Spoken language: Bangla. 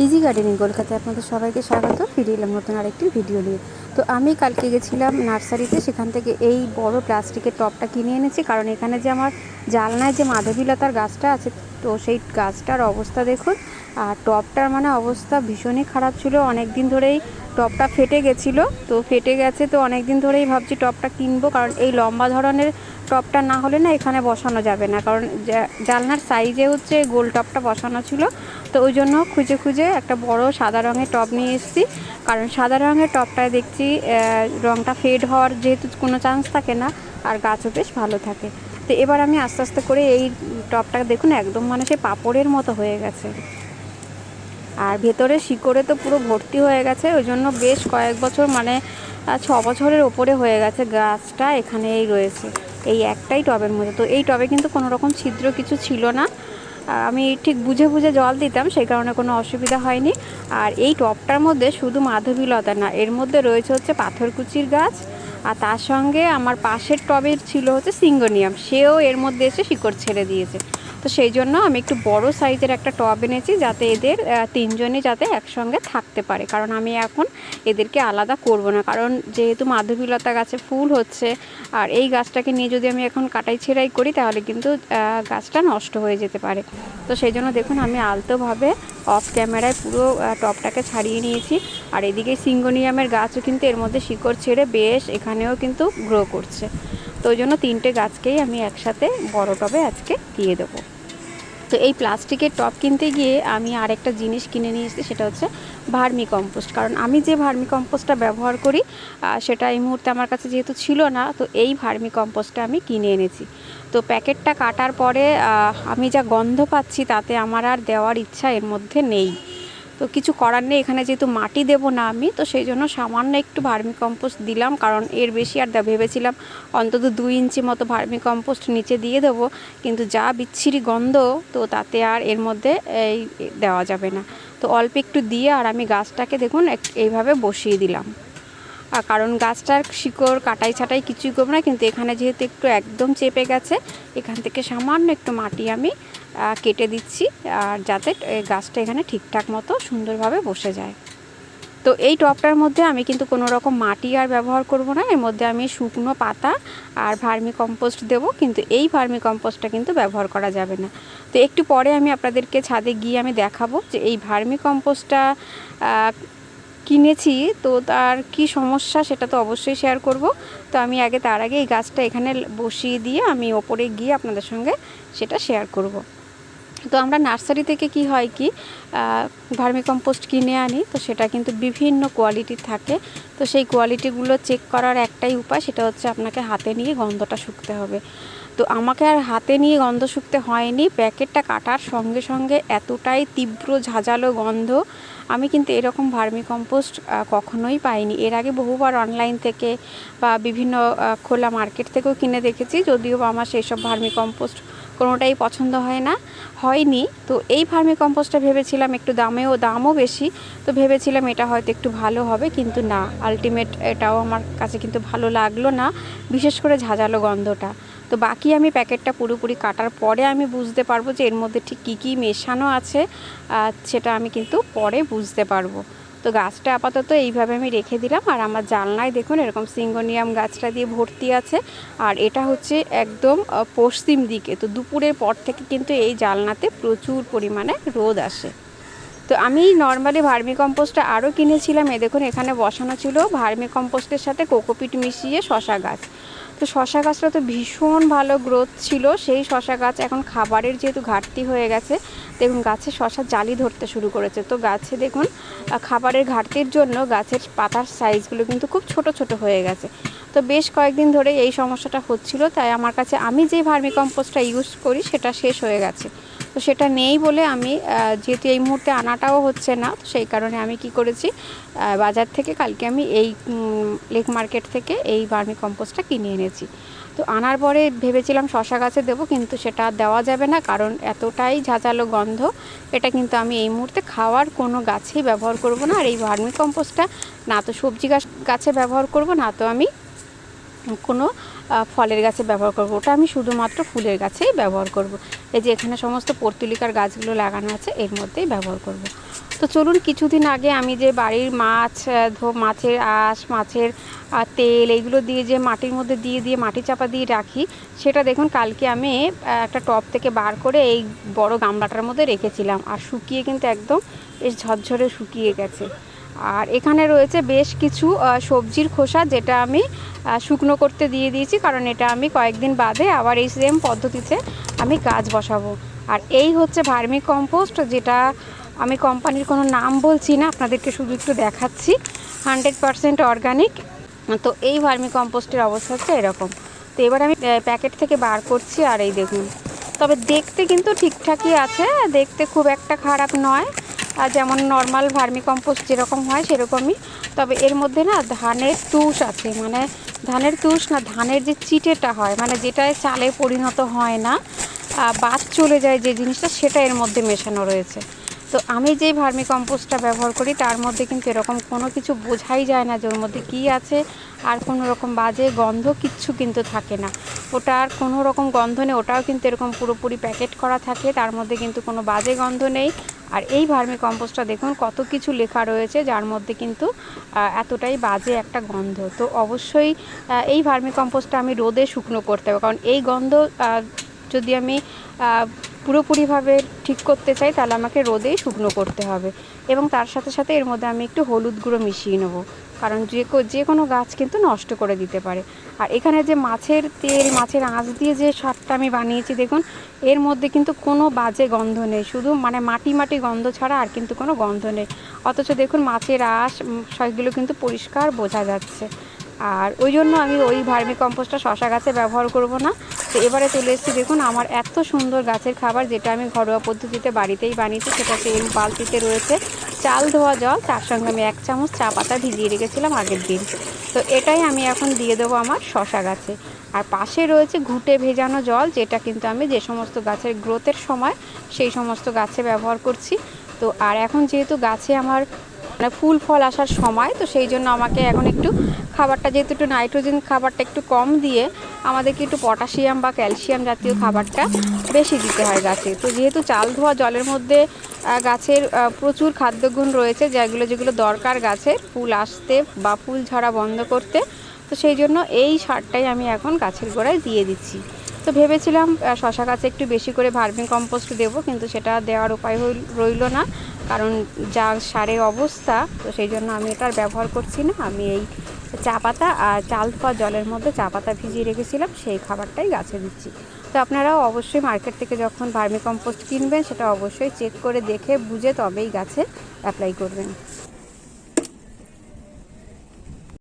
ইজি গার্ডেনিং কলকাতায় আপনাদের সবাইকে স্বাগত। ফিরে এলাম নতুন আরেকটি ভিডিও নিয়ে। তো আমি কালকে গেছিলাম নার্সারিতে, সেখান থেকে এই বড় প্লাস্টিকের টবটা কিনে এনেছি। কারণ এখানে যে আমার জালনায় যে মাধবীলতার গাছটা আছে, তো সেই গাছটার অবস্থা দেখুন। আর টবটার মানে অবস্থা ভীষণই খারাপ ছিল। অনেক দিন ধরেই টবটা ফেটে গেছিল। তো ফেটে গেছে, তো অনেক দিন ধরেই ভাবছি টবটা কিনবো। কারণ এই লম্বা ধরনের টপটা না হলে না এখানে বসানো যাবে না। কারণ জা- জানলার সাইজে হচ্ছে গোল টপটা বসানো ছিল। তো ওই জন্য খুঁজে খুঁজে একটা বড় সাদা রঙের টপ নিয়ে এসেছি। কারণ সাদা রঙের টপটায় দেখছি রঙটা ফেড হওয়ার যেহেতু কোনো চান্স থাকে না, আর গাছও বেশ ভালো থাকে। তো এবার আমি আস্তে আস্তে করে এই টপটা দেখুন, একদম মানে সে পাপড়ের মতো হয়ে গেছে। আর ভেতরে শিকড়ে তো পুরো ভর্তি হয়ে গেছে, ওই জন্য বেশ কয়েক বছর মানে ছ বছরের ওপরে হয়ে গেছে গাছটা এখানেই রয়েছে। এই একটাই টবের মধ্যে। তো এই টবে কিন্তু কোনো রকম ছিদ্র কিছু ছিল না। আমি ঠিক বুঝে বুঝে জল দিতাম, সেই কারণে কোনো অসুবিধা হয়নি। আর এই টবটার মধ্যে শুধু মাধবীলতা না, এর মধ্যে রয়েছে হচ্ছে পাথরকুচির গাছ, আর তার সঙ্গে আমার পাশের টবের ছিল হচ্ছে সিঙ্গোনিয়াম। সেও এর মধ্যে এসে শিকড় ছেড়ে দিয়েছে। তো সেই জন্য আমি একটু বড় সাইজের একটা টব এনেছি যাতে এদের তিনজনই যাতে একসঙ্গে থাকতে পারে। কারণ আমি এখন এদেরকে আলাদা করব না। কারণ যেহেতু মাধবীলতা গাছে ফুল হচ্ছে আর এই গাছটাকে নিয়ে যদি আমি এখন কাটাই ছেঁড়াই করি তাহলে কিন্তু গাছটা নষ্ট হয়ে যেতে পারে। তো সেই জন্য দেখুন আমি আলতোভাবে অফ ক্যামেরায় পুরো আহ, টবটাকে ছাড়িয়ে নিয়েছি। আর এদিকে সিঙ্গোনিয়ামের গাছও কিন্তু এর মধ্যে শিকড় ছেড়ে বেশ এখানেও কিন্তু গ্রো করছে। তো ওই জন্য তিনটে গাছকেই আমি একসাথে বড় টবে আজকে দিয়ে দেবো। তো এই প্লাস্টিকের টপ কিনতে গিয়ে আমি আরেকটা জিনিস কিনে নিয়ে এসেছি, সেটা হচ্ছে ভার্মি কম্পোস্ট। কারণ আমি যে ভার্মি কম্পোস্টটা ব্যবহার করি সেটা এই মুহূর্তে আমার কাছে যেহেতু ছিল না, তো এই ভার্মি কম্পোস্টটা আমি কিনে এনেছি। তো প্যাকেটটা কাটার পরে আমি যা গন্ধ পাচ্ছি তাতে আমার আর দেওয়ার ইচ্ছা এর মধ্যে নেই। তো কিছু করার নেই, এখানে যেহেতু মাটি দেবো না আমি, তো সেই জন্য সামান্য একটু ভার্মি কম্পোস্ট দিলাম, কারণ এর বেশি আর ভেবেছিলাম অন্তত দুই ইঞ্চি মতো ভার্মি কম্পোস্ট নিচে দিয়ে দেবো, কিন্তু যা বিচ্ছিরি গন্ধ, তো তাতে আর এর মধ্যে এই দেওয়া যাবে না। তো অল্প একটু দিয়ে আর আমি গাছটাকে দেখুন এইভাবে বসিয়ে দিলাম। আর কারণ গাছটার শিকড়, কাটাই ছাটাই কিছুই করব না, কিন্তু এখানে যেহেতু একটু একদম চেপে গেছে, এখান থেকে সামান্য একটু মাটি আমি কেটে দিচ্ছি আর যাতে গাছটা এখানে ঠিকঠাক মতো সুন্দরভাবে বসে যায়। তো এই টবটার মধ্যে আমি কিন্তু কোনো রকম মাটি আর ব্যবহার করব না। এর মধ্যে আমি শুকনো পাতা আর ভার্মি কম্পোস্ট দেবো, কিন্তু এই ভার্মি কম্পোস্টটা কিন্তু ব্যবহার করা যাবে না। তো একটু পরে আমি আপনাদেরকে ছাদে গিয়ে আমি দেখাবো যে এই ভার্মি কম্পোস্টটা কিনেছি, তো তার কি সমস্যা সেটা তো অবশ্যই শেয়ার করব। তো আমি আগে, তার আগে এই গাছটা এখানে বসিয়ে দিয়ে আমি ওপরে গিয়ে আপনাদের সঙ্গে সেটা শেয়ার করব। তো আমরা নার্সারি থেকে কি হয় কি ভার্মি কম্পোস্ট কিনে আনি, তো সেটা কিন্তু বিভিন্ন কোয়ালিটির থাকে। তো সেই কোয়ালিটিগুলো চেক করার একটাই উপায়, সেটা হচ্ছে আপনাকে হাতে নিয়ে গন্ধটা শুকতে হবে। তো আমাকে আর হাতে নিয়ে গন্ধ শুকতে হয়নি, প্যাকেটটা কাটার সঙ্গে সঙ্গে এতটাই তীব্র ঝাঁঝালো গন্ধ, আমি কিন্তু এরকম ভার্মি কম্পোস্ট কখনোই পাইনি। এর আগে বহুবার অনলাইন থেকে বা বিভিন্ন খোলা মার্কেট থেকেও কিনে দেখেছি, যদিও আমার সেই সব ভার্মি কম্পোস্ট কোনোটাই পছন্দ হয় না, হয়নি। তো এই ভার্মি কম্পোস্টটা ভেবেছিলাম একটু দামেও, দামও বেশি। তো ভেবেছিলাম এটা হয়তো একটু ভালো হবে, কিন্তু না। আলটিমেট এটাও আমার কাছে কিন্তু ভালো লাগল না, বিশেষ করে ঝাঁঝালো গন্ধটা। তো বাকি আমি প্যাকেটটা পুরোপুরি কাটার পরে আমি বুঝতে পারব যে এর মধ্যে ঠিক কী কী মেশানো আছে সেটা আমি কিন্তু পরে বুঝতে পারব। তো গাছটা আপাতত এইভাবে আমি রেখে দিলাম। আর আমার জানলায় দেখুন এরকম সিঙ্গোনিয়াম গাছটা দিয়ে ভর্তি আছে। আর এটা হচ্ছে একদম পশ্চিম দিকে। তো দুপুরের পর থেকে কিন্তু এই জালনাতে প্রচুর পরিমাণে রোদ আসে। তো আমি নর্মালি ভার্মি কম্পোস্টটা আরও কিনেছিলাম। এ দেখুন এখানে বসানো ছিল ভার্মি কম্পোস্টের সাথে কোকোপিট মিশিয়ে শশা গাছ। তো শশা গাছটা তো ভীষণ ভালো গ্রোথ ছিল। সেই শশা গাছ এখন খাবারের যেহেতু ঘাটতি হয়ে গেছে, দেখুন গাছে শশা জালি ধরতে শুরু করেছে। তো গাছে দেখুন খাবারের ঘাটতির জন্য গাছের পাতার সাইজগুলো কিন্তু খুব ছোট ছোট হয়ে গেছে। তো বেশ কয়েকদিন ধরে এই সমস্যাটা হচ্ছিল, তাই আমার কাছে আমি যে ভার্মিকম্পোস্টটা ইউজ করি সেটা শেষ হয়ে গেছে। তো সেটা নেই বলে আমি যেহেতু এই মুহূর্তে আনাটাও হচ্ছে না তো সেই কারণে আমি কি করেছি বাজার থেকে কালকে আমি এই লেক মার্কেট থেকে এই ভার্মি কম্পোস্টটা কিনে এনেছি। তো আনার পরে ভেবেছিলাম শশা গাছে দেবো, কিন্তু সেটা দেওয়া যাবে না, কারণ এতটাই ঝাঁঝালো গন্ধ, এটা কিন্তু আমি এই মুহূর্তে খাওয়ার কোনো গাছেই ব্যবহার করব না, আর এই ভার্মি কম্পোস্টটা না তো সবজি গাছ, গাছে ব্যবহার করব, না তো আমি কোনো ফলের গাছে ব্যবহার করব। ওটা আমি শুধুমাত্র ফুলের গাছেই ব্যবহার করব। এই যে এখানে সমস্ত পর্তুলিকার গাছগুলো লাগানো আছে, এর মধ্যেই ব্যবহার করব। তো চলুন, কিছুদিন আগে আমি যে বাড়ির মাছ মাছের আঁশ, মাছের তেল এইগুলো দিয়ে যে মাটির মধ্যে দিয়ে দিয়ে মাটি চাপা দিয়ে রাখি, সেটা দেখুন কালকে আমি একটা টপ থেকে বার করে এই বড় গামলাটার মধ্যে রেখেছিলাম। আর শুকিয়ে কিন্তু একদম বেশ ঝরঝরে শুকিয়ে গেছে। আর এখানে রয়েছে বেশ কিছু সবজির খোসা যেটা আমি শুকনো করতে দিয়ে দিয়েছি, কারণ এটা আমি কয়েকদিন বাদে আবার এই সেম পদ্ধতিতে আমি গাছ বসাবো। আর এই হচ্ছে ভার্মি কম্পোস্ট, যেটা আমি কোম্পানির কোনো নাম বলছি না, আপনাদেরকে শুধু একটু দেখাচ্ছি। Hundred percent organic. তো এই ভার্মি কম্পোস্টের অবস্থা হচ্ছে এরকম। তো এবার আমি প্যাকেট থেকে বার করছি, আর এই দেখুন। তবে দেখতে কিন্তু ঠিকঠাকই আছে, দেখতে খুব একটা খারাপ নয়। যেমন নর্মাল ভার্মি কম্পোস্ট যেরকম হয় সেরকমই। তবে এর মধ্যে না ধানের তুষ আছে মানে ধানের তুষ না ধানের যে চিটেটা হয় মানে যেটায় চালে পরিণত হয় না বাদ চলে যায় যে জিনিসটা সেটা এর মধ্যে মেশানো রয়েছে। তো আমি যেই ভার্মি কম্পোস্টটা ব্যবহার করি, তার মধ্যে কিন্তু এরকম কোনো কিছু বোঝাই যায় না যে ওর মধ্যে কী আছে, আর কোনো রকম বাজে গন্ধ কিচ্ছু কিন্তু থাকে না। ওটার কোনো রকম গন্ধ নেই, ওটাও কিন্তু এরকম পুরোপুরি প্যাকেট করা থাকে, তার মধ্যে কিন্তু কোনো বাজে গন্ধ নেই। আর এই ভার্মি কম্পোস্টটা দেখুন, কত কিছু লেখা রয়েছে, যার মধ্যে কিন্তু এতটাই বাজে একটা গন্ধ। তো অবশ্যই এই ভার্মি কম্পোস্টটা আমি রোদে শুকনো করতে হবে। কারণ এই গন্ধ যদি আমি পুরোপুরিভাবে ঠিক করতে চাই, তাহলে আমাকে রোদেই শুকনো করতে হবে। এবং তার সাথে সাথে এর মধ্যে আমি একটু হলুদ গুঁড়ো মিশিয়ে নেব। কারণ যে যে কোনো গাছ কিন্তু নষ্ট করে দিতে পারে। আর এখানে যে মাছের তেল, মাছের আঁশ দিয়ে যে সারটা আমি বানিয়েছি, দেখুন, এর মধ্যে কিন্তু কোনো বাজে গন্ধ নেই। শুধু মানে মাটি মাটি গন্ধ ছাড়া আর কিন্তু কোনো গন্ধ নেই। অথচ দেখুন, মাছের আঁশ সেগুলো কিন্তু পরিষ্কার বোঝা যাচ্ছে। আর ওই জন্য আমি ওই ভার্মি কম্পোস্টটা শশা গাছে ব্যবহার করব না। তো এবারে চলে এসেছি, দেখুন, আমার এত সুন্দর গাছের খাবার যেটা আমি ঘরোয়া পদ্ধতিতে বাড়িতেই বানিয়েছি, সেটা এই বালতিতে রয়েছে। চাল ধোয়া জল, তার সঙ্গে আমি এক চামচ চা পাতা ভিজিয়ে রেখেছিলাম আগের দিন। তো এটাই আমি এখন দিয়ে দেবো আমার শশা গাছে। আর পাশে রয়েছে ঘুটে ভেজানো জল, যেটা কিন্তু আমি যে সমস্ত গাছের গ্রোথের সময় সেই সমস্ত গাছে ব্যবহার করছি। তো আর এখন যেহেতু গাছে আমার মানে ফুল ফল আসার সময়, তো সেই জন্য আমাকে এখন একটু খাবারটা, যেহেতু একটু নাইট্রোজেন খাবারটা একটু কম দিয়ে আমাদেরকে একটু পটাশিয়াম বা ক্যালসিয়াম জাতীয় খাবারটা বেশি দিতে হয় গাছে। তো যেহেতু চাল ধোয়া জলের মধ্যে গাছের প্রচুর খাদ্যগুণ রয়েছে, যেগুলো যেগুলো দরকার গাছে, ফুল আসতে বা ফুল ঝরা বন্ধ করতে, তো সেই জন্য এই সারটাই আমি এখন গাছের গোড়ায় দিয়ে দিচ্ছি। তো ভেবেছিলাম শশা গাছে একটু বেশি করে ভার্মিং কম্পোস্ট দেবো, কিন্তু সেটা দেওয়ার উপায় রইল না। কারণ যা সারের অবস্থা, তো সেই জন্য আমি এটার ব্যবহার করছি না। আমি এই চা পাতা আর চাল ধোয়া জলের মধ্যে চা পাতা ভিজিয়ে রেখেছিলাম, সেই খাবারটাই গাছে দিচ্ছি। তো আপনারাও অবশ্যই মার্কেট থেকে যখন ভার্মি কম্পোস্ট কিনবেন, সেটা অবশ্যই চেক করে দেখে বুঝে তবেই গাছে অ্যাপ্লাই করবেন।